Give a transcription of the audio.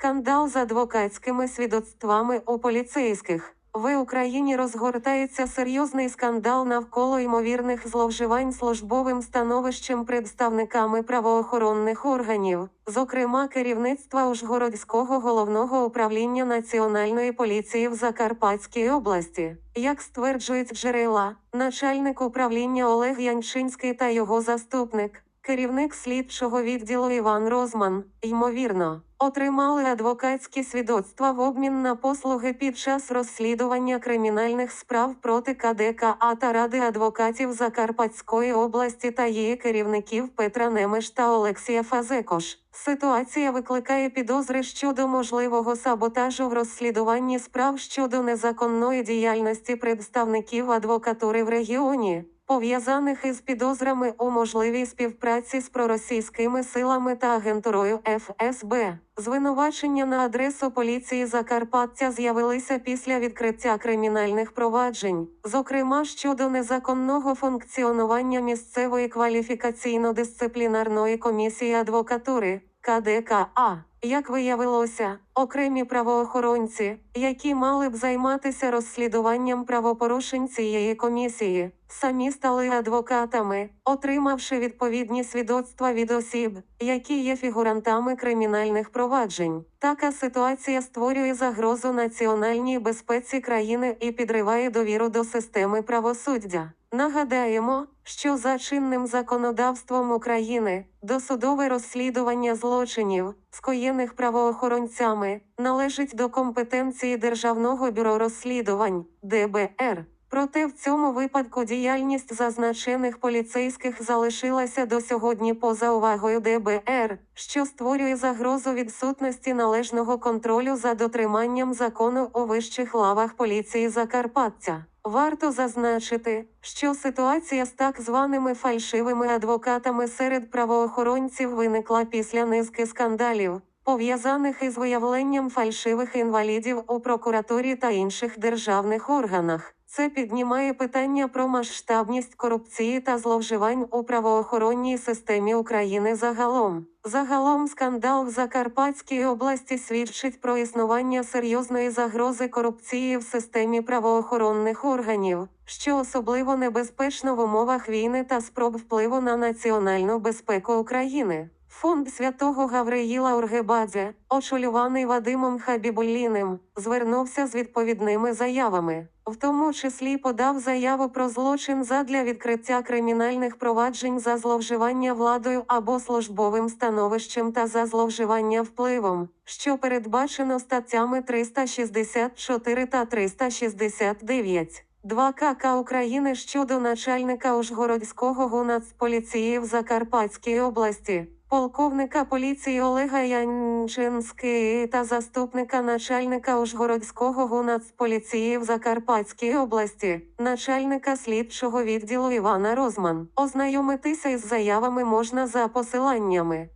Скандал з адвокатськими свідоцтвами у поліцейських. В Україні розгортається серйозний скандал навколо ймовірних зловживань службовим становищем представниками правоохоронних органів, зокрема керівництва Ужгородського головного управління Національної поліції в Закарпатській області. Як стверджують джерела, начальник управління Олег Янчинський та його заступник, керівник слідчого відділу Іван Розман, ймовірно, отримали адвокатські свідоцтва в обмін на послуги під час розслідування кримінальних справ проти КДКА та Ради адвокатів Закарпатської області та її керівників Петра Немеш та Олексія Фазекош. Ситуація викликає підозри щодо можливого саботажу в розслідуванні справ щодо незаконної діяльності представників адвокатури в регіоні пов'язаних із підозрами у можливій співпраці з проросійськими силами та агентурою ФСБ. Звинувачення на адресу поліції Закарпаття з'явилися після відкриття кримінальних проваджень, зокрема щодо незаконного функціонування місцевої кваліфікаційно-дисциплінарної комісії адвокатури. КДКА. Як виявилося, окремі правоохоронці, які мали б займатися розслідуванням правопорушень цієї комісії, самі стали адвокатами, отримавши відповідні свідоцтва від осіб, які є фігурантами кримінальних проваджень. Така ситуація створює загрозу національній безпеці країни і підриває довіру до системи правосуддя. Нагадаємо, що за чинним законодавством України досудове розслідування злочинів, скоєних правоохоронцями, належить до компетенції Державного бюро розслідувань ДБР. Проте в цьому випадку діяльність зазначених поліцейських залишилася до сьогодні поза увагою ДБР, що створює загрозу відсутності належного контролю за дотриманням закону у вищих лавах поліції Закарпаття. Варто зазначити, що ситуація з так званими фальшивими адвокатами серед правоохоронців виникла після низки скандалів, пов'язаних із виявленням фальшивих інвалідів у прокуратурі та інших державних органах. Це піднімає питання про масштабність корупції та зловживань у правоохоронній системі України загалом. Загалом скандал в Закарпатській області свідчить про існування серйозної загрози корупції в системі правоохоронних органів, що особливо небезпечно в умовах війни та спроб впливу на національну безпеку України. Фонд святого Гавриїла Ургебадзе, очолюваний Вадимом Хабібулліним, звернувся з відповідними заявами. В тому числі подав заяву про злочин задля відкриття кримінальних проваджень за зловживання владою або службовим становищем та за зловживання впливом, що передбачено статтями 364 та 369. 2 КК України щодо начальника Ужгородського гунацполіції в Закарпатській області, полковника поліції Олега Янчинський та заступника начальника Ужгородського гунацполіції в Закарпатській області, начальника слідчого відділу Івана Розман. Ознайомитися із заявами можна за посиланнями.